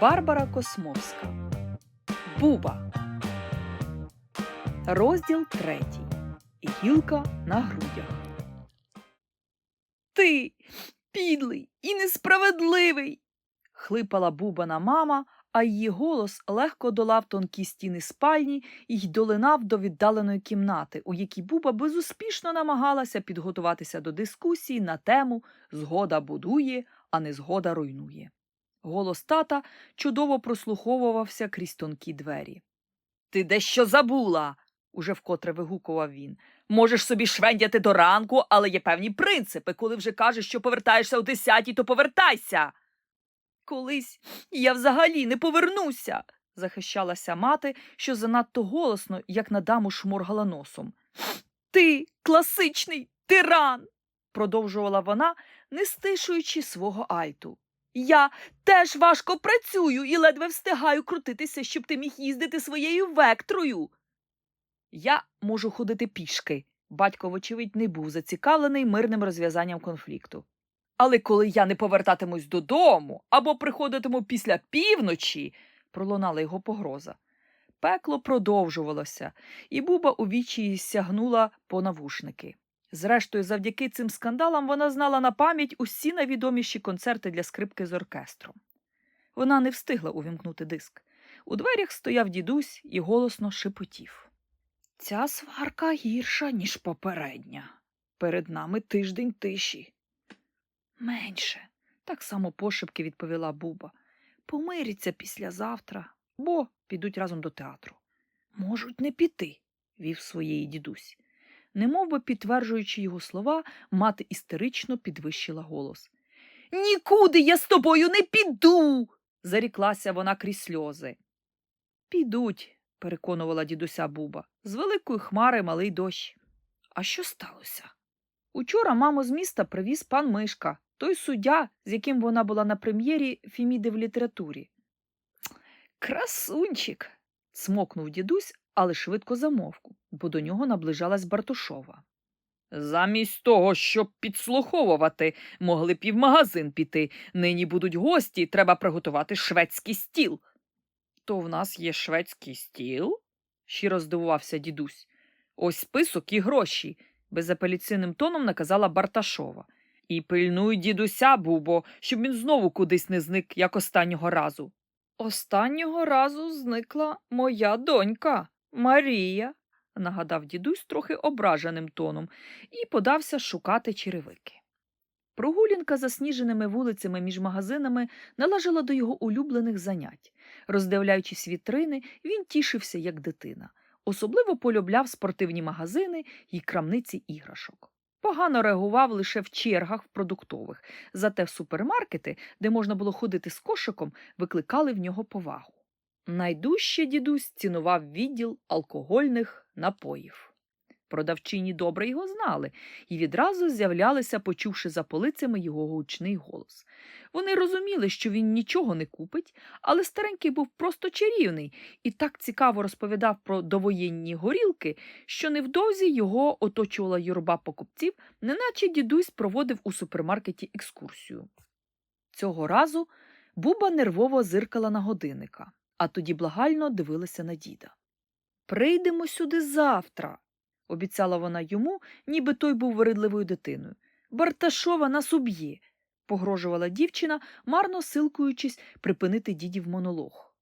Барбара Космовська. Буба. Розділ третій. Гілка на грудях. Ти підлий і несправедливий. хлипала бубана мама, а її голос легко долав тонкі стіни спальні й долинав до віддаленої кімнати, у якій буба безуспішно намагалася підготуватися до дискусії на тему Згода будує, а не згода руйнує. Голос тата чудово прослуховувався крізь тонкі двері. Ти дещо забула, уже вкотре вигукував він. Можеш собі швендяти до ранку, але є певні принципи. Коли вже кажеш, що повертаєшся о десятій, то повертайся. Колись я взагалі не повернуся, захищалася мати, що занадто голосно, як на даму шморгала носом. Ти класичний тиран, продовжувала вона, не стишуючи свого альту. Я теж важко працюю і ледве встигаю крутитися, щоб ти міг їздити своєю вектрою. Я можу ходити пішки. Батько, вочевидь, не був зацікавлений мирним розв'язанням конфлікту. Але коли я не повертатимусь додому або приходитиму після півночі, пролунала його погроза. Пекло продовжувалося, і Буба у вічі сягнула по навушники. Зрештою, завдяки цим скандалам вона знала на пам'ять усі найвідоміші концерти для скрипки з оркестром. Вона не встигла увімкнути диск. У дверях стояв дідусь і голосно шепотів. Ця сварка гірша, ніж попередня. Перед нами тиждень тиші. Менше, так само пошепки відповіла Буба. Помиряться післязавтра, бо підуть разом до театру. Можуть не піти, вів своєї дідусь. Немов би підтверджуючи його слова, мати істерично підвищила голос. Нікуди я з тобою не піду. заріклася вона крізь сльози. Підуть, переконувала дідуся Буба. З великої хмари малий дощ. А що сталося? Учора маму з міста привіз пан Мишка, той суддя, з яким вона була на прем'єрі Фіміди в літературі. Красунчик. цмокнув дідусь, але швидко замовку, бо до нього наближалась Бартушова. Замість того, щоб підслуховувати, могли б і в магазин піти. Нині будуть гості, треба приготувати шведський стіл. То в нас є шведський стіл? щиро здивувався дідусь. Ось список і гроші, безапеляційним тоном наказала Барташова. І пильнуй дідуся, Бубо, щоб він знову кудись не зник, як останнього разу. Останнього разу зникла моя донька Марія, нагадав дідусь трохи ображеним тоном, і подався шукати черевики. Прогулянка засніженими вулицями між магазинами належала до його улюблених занять. Роздивляючись вітрини, він тішився, як дитина. Особливо полюбляв спортивні магазини і крамниці іграшок. Погано реагував лише в чергах в продуктових, зате в супермаркети, де можна було ходити з кошиком, викликали в нього повагу. Найдужче дідусь цінував відділ алкогольних напоїв. Продавчині добре його знали і відразу з'являлися, почувши за полицями його гучний голос. Вони розуміли, що він нічого не купить, але старенький був просто чарівний і так цікаво розповідав про довоєнні горілки, що невдовзі його оточувала юрба покупців, неначе дідусь проводив у супермаркеті екскурсію. Цього разу Буба нервово зиркала на годинника, а тоді благально дивилася на діда. Прийдемо сюди завтра, обіцяла вона йому, ніби той був вередливою дитиною. Барташова нас уб'є, погрожувала дівчина, марно силкуючись припинити дідів монолог.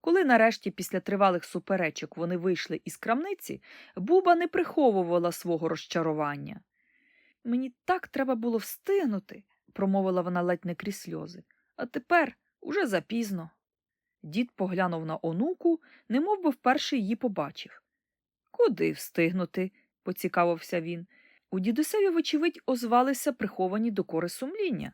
Коли нарешті після тривалих суперечок вони вийшли із крамниці, Буба не приховувала свого розчарування. Мені так треба було встигнути, промовила вона ледь не крізь сльози. А тепер уже запізно. Дід поглянув на онуку, немов би вперше її побачив. Куди встигнути? поцікавився він. У дідусеві, вочевидь, озвалися приховані докори сумління.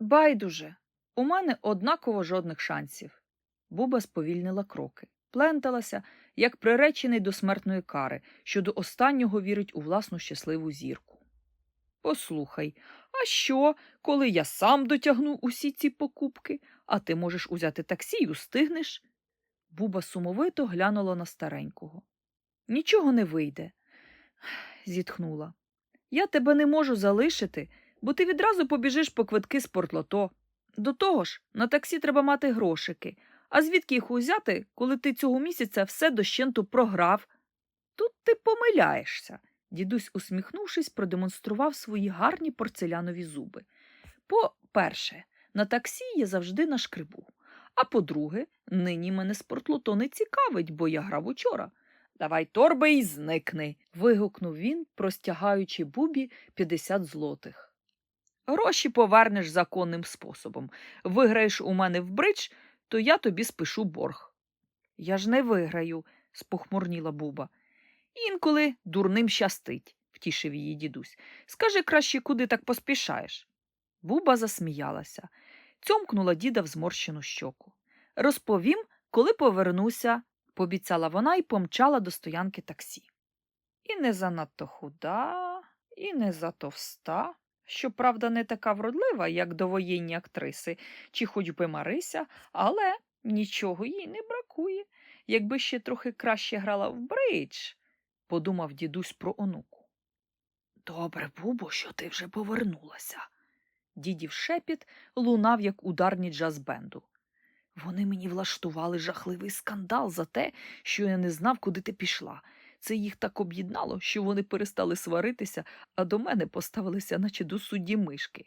Байдуже, у мене однаково жодних шансів. Буба сповільнила кроки, пленталася, як приречений до смертної кари, що до останнього вірить у власну щасливу зірку. Послухай, а що, коли я сам дотягну усі ці покупки, а ти можеш узяти таксі й устигнеш? Буба сумовито глянула на старенького. Нічого не вийде, зітхнула. Я тебе не можу залишити, бо ти відразу побіжиш по квитки спортлото. До того ж, на таксі треба мати грошики. А звідки їх узяти, коли ти цього місяця все дощенту програв? Тут ти помиляєшся. Дідусь, усміхнувшись, продемонстрував свої гарні порцелянові зуби. По-перше, на таксі я завжди на шкрибу. А по-друге, нині мене спортлото не цікавить, бо я грав учора. Давай торби і зникни. вигукнув він, простягаючи бубі 50 злотих. Гроші повернеш законним способом. Виграєш у мене в бридж, то я тобі спишу борг. Я ж не виграю, спохмурніла Буба. Інколи дурним щастить, втішив її дідусь. Скажи краще, куди так поспішаєш. Буба засміялася, цьомкнула діда в зморщену щоку. Розповім, коли повернуся, пообіцяла вона і помчала до стоянки таксі. І не занадто худа, і не затовста. Щоправда, не така вродлива, як довоєнні актриси, чи хоч би Марися, але нічого їй не бракує. Якби ще трохи краще грала в бридж, подумав дідусь про онуку. Добре, Бубо, що ти вже повернулася. Дідів шепіт лунав, як ударні джаз-бенду. Вони мені влаштували жахливий скандал за те, що я не знав, куди ти пішла. Це їх так об'єднало, що вони перестали сваритися, а до мене поставилися, наче до судді мишки.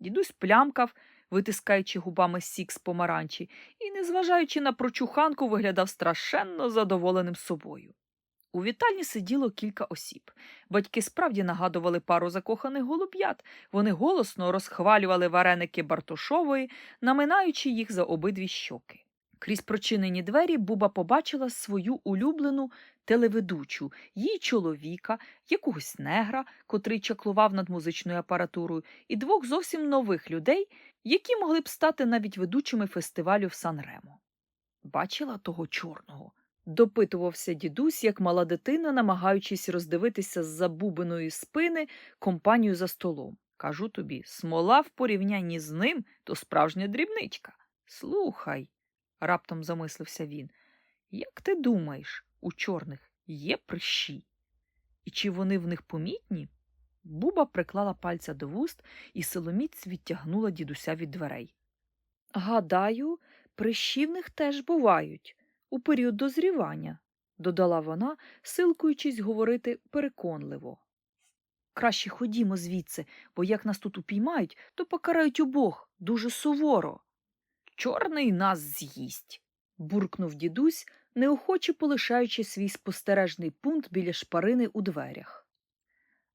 Дідусь плямкав, витискаючи губами сік з помаранчі, і, незважаючи на прочуханку, виглядав страшенно задоволеним собою. У вітальні сиділо кілька осіб. Батьки справді нагадували пару закоханих голуб'ят. Вони голосно розхвалювали вареники Бартушової, наминаючи їх за обидві щоки. Крізь прочинені двері Буба побачила свою улюблену телеведучу, її чоловіка, якогось негра, котрий чаклував над музичною апаратурою, і двох зовсім нових людей, які могли б стати навіть ведучими фестивалю в Сан-Ремо. Бачила того чорного. Допитувався дідусь, як мала дитина, намагаючись роздивитися з забубеної спини компанію за столом. Кажу тобі, смола в порівнянні з ним то справжня дрібничка. Слухай, раптом замислився він. Як ти думаєш, у чорних є прищі? І чи вони в них помітні? Буба приклала пальця до вуст і силоміць відтягнула дідуся від дверей. Гадаю, прищі в них теж бувають у період дозрівання, додала вона, силкуючись говорити переконливо. Краще ходімо звідси, бо як нас тут упіймають, то покарають обох дуже суворо. Чорний нас з'їсть, буркнув дідусь, неохоче полишаючи свій спостережний пункт біля шпарини у дверях.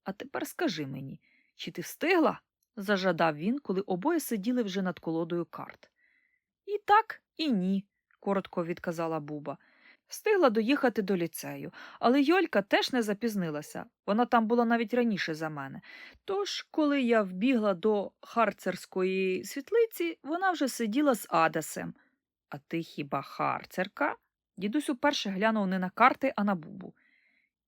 А тепер скажи мені, чи ти встигла? зажадав він, коли обоє сиділи вже над колодою карт. І так, і ні, коротко відказала Буба. Встигла доїхати до ліцею, але Йолька теж не запізнилася. Вона там була навіть раніше за мене. Тож, коли я вбігла до харцерської світлиці, вона вже сиділа з Адасем. А ти хіба харцерка? Дідусь уперше глянув не на карти, а на Бубу.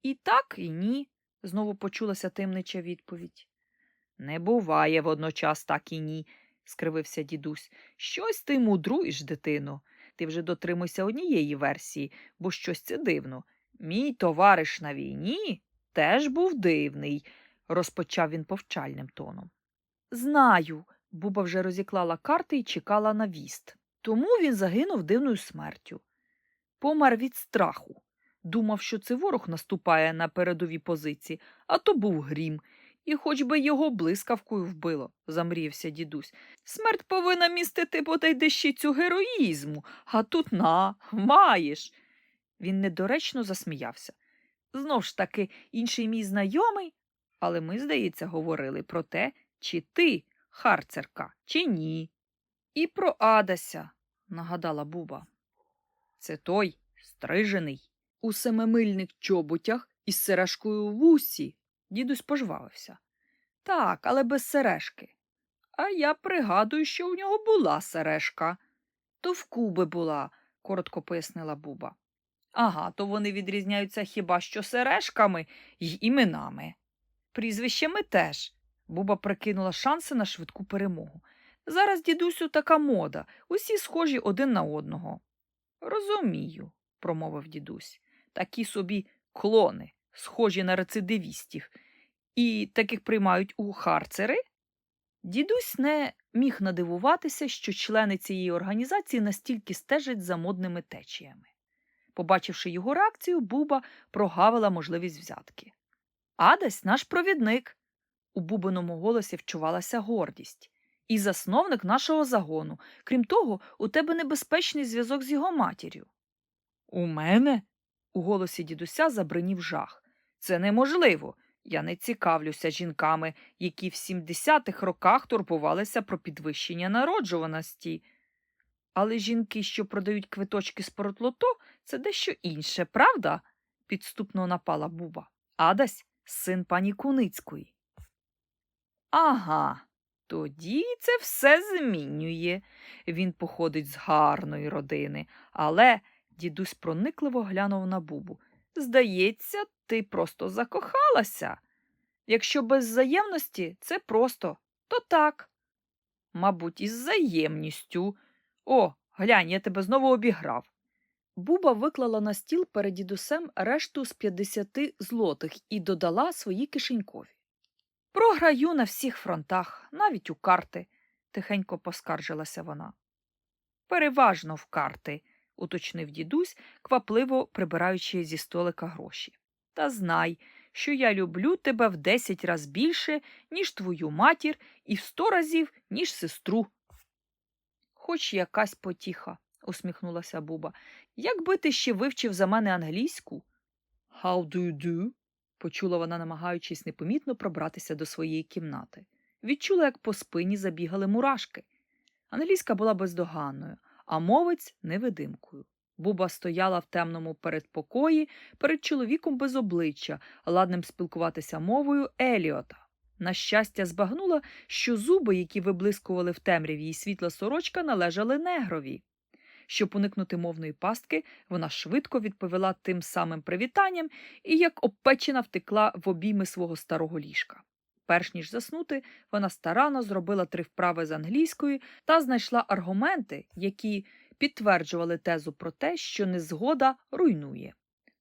І так, і ні, знову почулася таємнича відповідь. Не буває водночас так і ні, скривився дідусь. Щось ти мудруєш, дитино. Ти вже дотримуйся однієї версії, бо щось це дивно. Мій товариш на війні теж був дивний, розпочав він повчальним тоном. Знаю, Буба вже розіклала карти і чекала на віст. Тому він загинув дивною смертю. Помер від страху. Думав, що це ворог наступає на передові позиції, а то був грім. І хоч би його блискавкою вбило, замріявся дідусь. Смерть повинна містити бодай дещицю героїзму, а тут на, маєш. Він недоречно засміявся. Знов ж таки, інший мій знайомий, але ми, здається, говорили про те, чи ти харцерка, чи ні. І про Адася, нагадала Буба. Це той стрижений, у семимильних чоботях із сережкою в усі. Дідусь пожвавився. Так, але без сережки. А я пригадую, що у нього була сережка. То в куби була, коротко пояснила Буба. Ага, то вони відрізняються хіба що сережками й іменами. Прізвищами теж. Буба прикинула шанси на швидку перемогу. Зараз, дідусю, така мода, усі схожі один на одного. Розумію, промовив дідусь. Такі собі клони, схожі на рецидивістів. І таких приймають у харцери? Дідусь не міг надивуватися, що члени цієї організації настільки стежать за модними течіями. Побачивши його реакцію, Буба прогавила можливість взятки. Адась наш провідник. У Бубиному голосі вчувалася гордість. І засновник нашого загону. Крім того, у тебе небезпечний зв'язок з його матір'ю. У мене? У голосі дідуся забринів жах. Це неможливо. Я не цікавлюся жінками, які в 70-х роках турбувалися про підвищення народжуваності. Але жінки, що продають квиточки з спортлото, це дещо інше, правда? підступно напала Буба. Адась син пані Куницької. Ага, тоді це все змінює. Він походить з гарної родини, але дідусь проникливо глянув на Бубу. Здається, ти просто закохалася. Якщо без взаємності, це просто, то так. Мабуть, із взаємністю. О, глянь, я тебе знову обіграв. Буба виклала на стіл перед дідусем решту з 50 злотих і додала свої кишенькові. Програю на всіх фронтах, навіть у карти, тихенько поскаржилася вона. Переважно в карти, уточнив дідусь, квапливо прибираючи зі столика гроші. Та знай, що я люблю тебе в десять раз більше, ніж твою матір, і в сто разів, ніж сестру. Хоч якась потіха, усміхнулася Буба. Якби ти ще вивчив за мене англійську? How do you do? почула вона, намагаючись непомітно пробратися до своєї кімнати. Відчула, як по спині забігали мурашки. Англійська була бездоганною, а мовець невидимкою. Буба стояла в темному передпокої перед чоловіком без обличчя, ладним спілкуватися мовою Еліота. На щастя, збагнула, що зуби, які виблискували в темряві і світла сорочка, належали негрові. Щоб уникнути мовної пастки, вона швидко відповіла тим самим привітанням і, як обпечена, втекла в обійми свого старого ліжка. Перш ніж заснути, вона старанно зробила три вправи з англійської та знайшла аргументи, які підтверджували тезу про те, що незгода руйнує.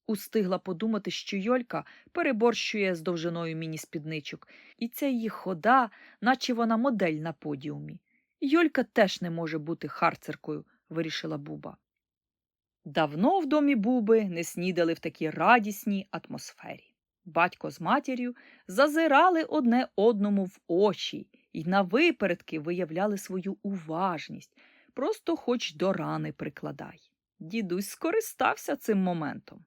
Устигла подумати, що Йолька переборщує з довжиною міні-спідничок, і ця її хода, наче вона модель на подіумі. Йолька теж не може бути харцеркою, вирішила Буба. Давно в домі Буби не снідали в такій радісній атмосфері. Батько з матір'ю зазирали одне одному в очі і на випередки виявляли свою уважність, просто хоч до рани прикладай. Дідусь скористався цим моментом.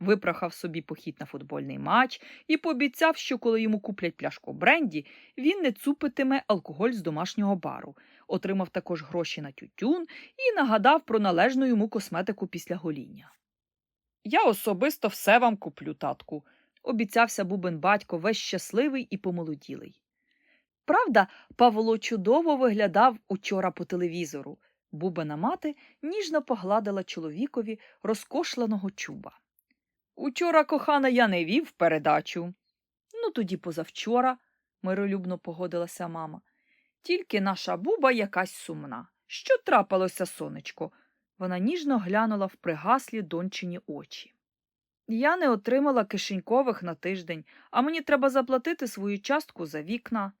Випрохав собі похід на футбольний матч і пообіцяв, що коли йому куплять пляшку бренді, він не цупитиме алкоголь з домашнього бару, отримав також гроші на тютюн і нагадав про належну йому косметику після гоління. Я особисто все вам куплю, татку, обіцявся бубен батько весь щасливий і помолоділий. Правда, Павло чудово виглядав учора по телевізору. Бубена мати ніжно погладила чоловікові розкошленого чуба. Учора, кохана, я не вів передачу. Ну, тоді позавчора, миролюбно погодилася мама. Тільки наша буба якась сумна. Що трапилося, сонечко? Вона ніжно глянула в пригаслі дончині очі. Я не отримала кишенькових на тиждень, а мені треба заплатити свою частку за вікна.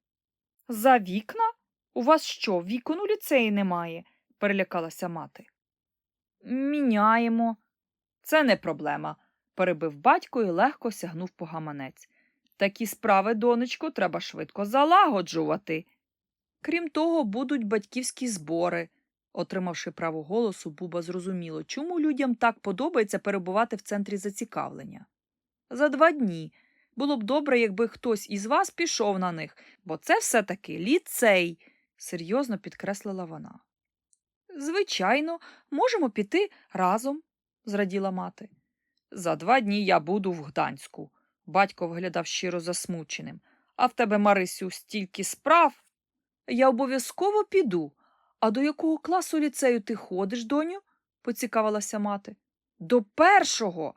За вікна? У вас що, вікон у ліцеї немає? перелякалася мати. Міняємо. Це не проблема, перебив батько і легко сягнув по гаманець. Такі справи, донечко, треба швидко залагоджувати. Крім того, будуть батьківські збори. Отримавши право голосу, Буба зрозуміло, чому людям так подобається перебувати в центрі зацікавлення. За два дні. Було б добре, якби хтось із вас пішов на них, бо це все таки ліцей, серйозно підкреслила вона. Звичайно, можемо піти разом, зраділа мати. За два дні я буду в Гданську. Батько виглядав щиро засмученим. А в тебе, Марисю, стільки справ. Я обов'язково піду. А до якого класу ліцею ти ходиш, доню? поцікавилася мати. До першого.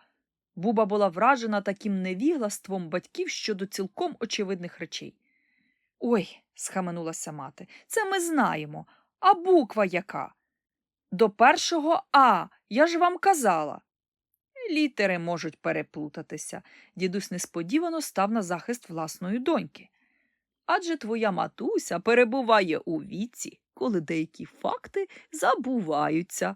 Буба була вражена таким невіглаством батьків щодо цілком очевидних речей. Ой, схаменулася мати, це ми знаємо. А буква яка? До першого А, я ж вам казала. Літери можуть переплутатися. Дідусь несподівано став на захист власної доньки. Адже твоя матуся перебуває у віці, коли деякі факти забуваються.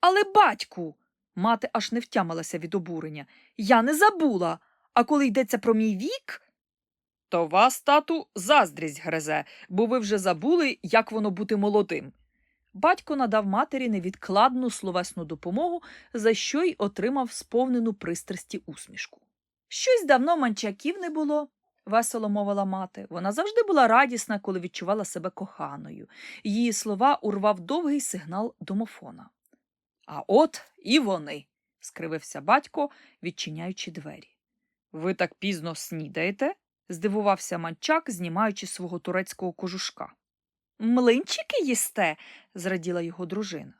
Але, батьку, мати аж не втямилася від обурення. Я не забула. А коли йдеться про мій вік. То вас, тату, заздрість гризе, бо ви вже забули, як воно бути молодим. Батько надав матері невідкладну словесну допомогу, за що й отримав сповнену пристрасті усмішку. Щось давно манчаків не було, весело мовила мати. Вона завжди була радісна, коли відчувала себе коханою. Її слова урвав довгий сигнал домофона. А от і вони, скривився батько, відчиняючи двері. Ви так пізно снідаєте? здивувався манчак, знімаючи свого турецького кожушка. Млинчики їсте, зраділа його дружина.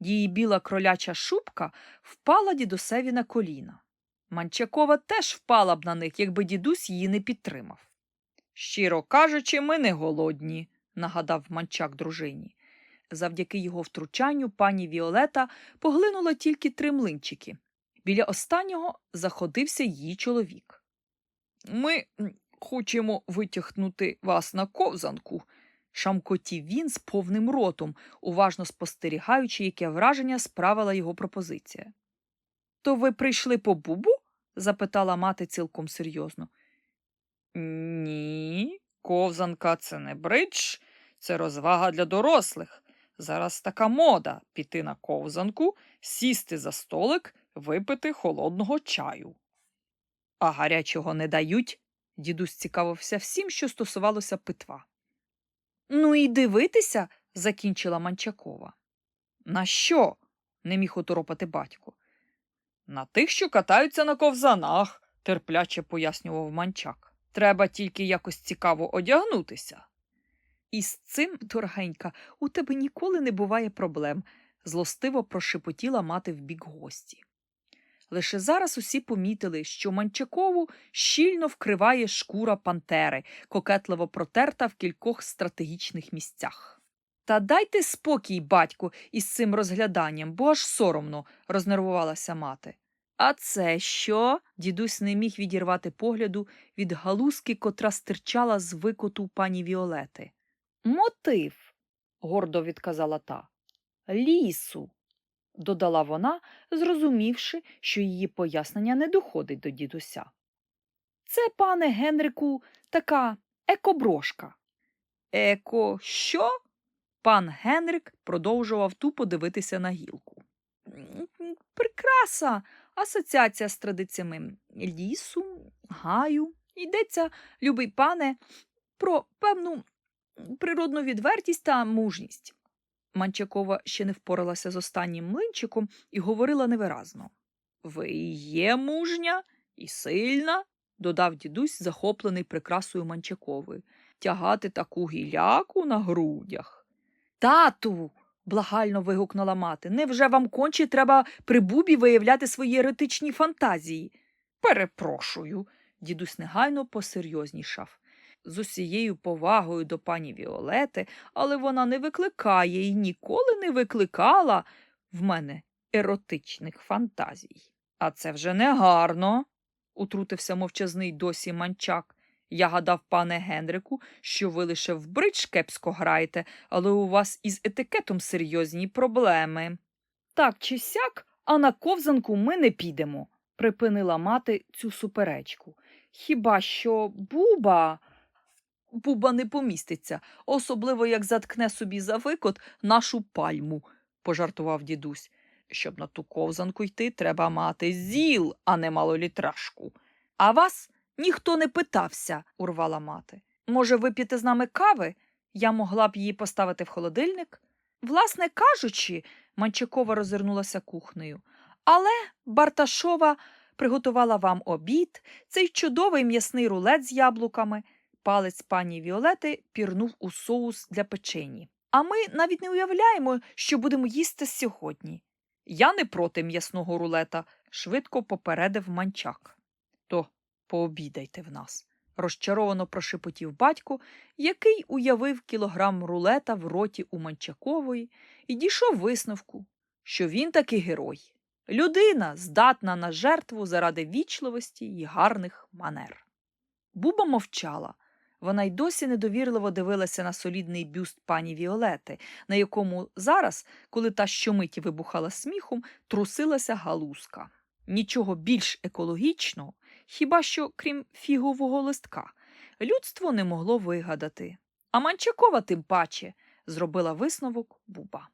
Її біла кроляча шубка впала дідусеві на коліна. Манчакова теж впала б на них, якби дідусь її не підтримав. Щиро кажучи, ми не голодні, нагадав манчак дружині. Завдяки його втручанню пані Віолета поглинула тільки три млинчики. Біля останнього заходився її чоловік. Ми хочемо витягнути вас на ковзанку, шамкотів він з повним ротом, уважно спостерігаючи, яке враження справила його пропозиція. То ви прийшли по бубу? запитала мати цілком серйозно. Ні, ковзанка це не бридж, це розвага для дорослих. Зараз така мода піти на ковзанку, сісти за столик, випити холодного чаю. А гарячого не дають. Дідусь цікавився всім, що стосувалося питва. Ну і дивитися, закінчила Манчакова. На що? не міг оторопати батько. На тих, що катаються на ковзанах, терпляче пояснював манчак. Треба тільки якось цікаво одягнутися. І з цим, дорогенька, у тебе ніколи не буває проблем, злостиво прошепотіла мати в бік гості. Лише зараз усі помітили, що Манчакову щільно вкриває шкура пантери, кокетливо протерта в кількох стратегічних місцях. Та дайте спокій, батьку, із цим розгляданням, бо аж соромно, рознервувалася мати. А це що? Дідусь не міг відірвати погляду від галузки, котра стирчала з викоту пані Віолети. Мотив, гордо відказала та. Лісу, додала вона, зрозумівши, що її пояснення не доходить до дідуся. Це, пане Генрику, така екоброшка. Еко, що? Пан Генрик продовжував тупо дивитися на гілку. «М, Прикраса, асоціація з традиціями лісу, гаю. Йдеться, любий пане, про певну природну відвертість та мужність. Манчакова ще не впоралася з останнім млинчиком і говорила невиразно. Ви є мужня і сильна, додав дідусь, захоплений прикрасою Манчакової. Тягати таку гіляку на грудях. Тату. благально вигукнула мати. Невже вам конче треба при бубі виявляти свої еретичні фантазії? Перепрошую. Дідусь негайно посерйознішав. З усією повагою до пані Віолети, але вона не викликає і ніколи не викликала в мене еротичних фантазій. А це вже не гарно, утрутився мовчазний досі манчак. Я гадав, пане Генрику, що ви лише в бридж кепсько граєте, але у вас із етикетом серйозні проблеми. Так чи сяк, а на ковзанку ми не підемо, припинила мати цю суперечку. Хіба що буба. Буба не поміститься, особливо як заткне собі за викот нашу пальму, пожартував дідусь. Щоб на ту ковзанку йти, треба мати зіл, а не малолітражку. А вас ніхто не питався, урвала мати. Може, вип'єте з нами кави? Я могла б її поставити в холодильник. Власне кажучи, Манчакова розвернулася кухнею. Але Барташова приготувала вам обід, цей чудовий м'ясний рулет з яблуками. Палець пані Віолети пірнув у соус для печені. А ми навіть не уявляємо, що будемо їсти сьогодні. Я не проти м'ясного рулета, швидко попередив манчак. То пообідайте в нас, розчаровано прошепотів батько, який уявив кілограм рулета в роті у манчакової і дійшов висновку, що він таки герой. Людина здатна на жертву заради вічливості й гарних манер. Буба мовчала. Вона й досі недовірливо дивилася на солідний бюст пані Віолети, на якому зараз, коли та щомиті вибухала сміхом, трусилася галузка. Нічого більш екологічного, хіба що, крім фігового листка, людство не могло вигадати. А Манчакова тим паче зробила висновок Буба.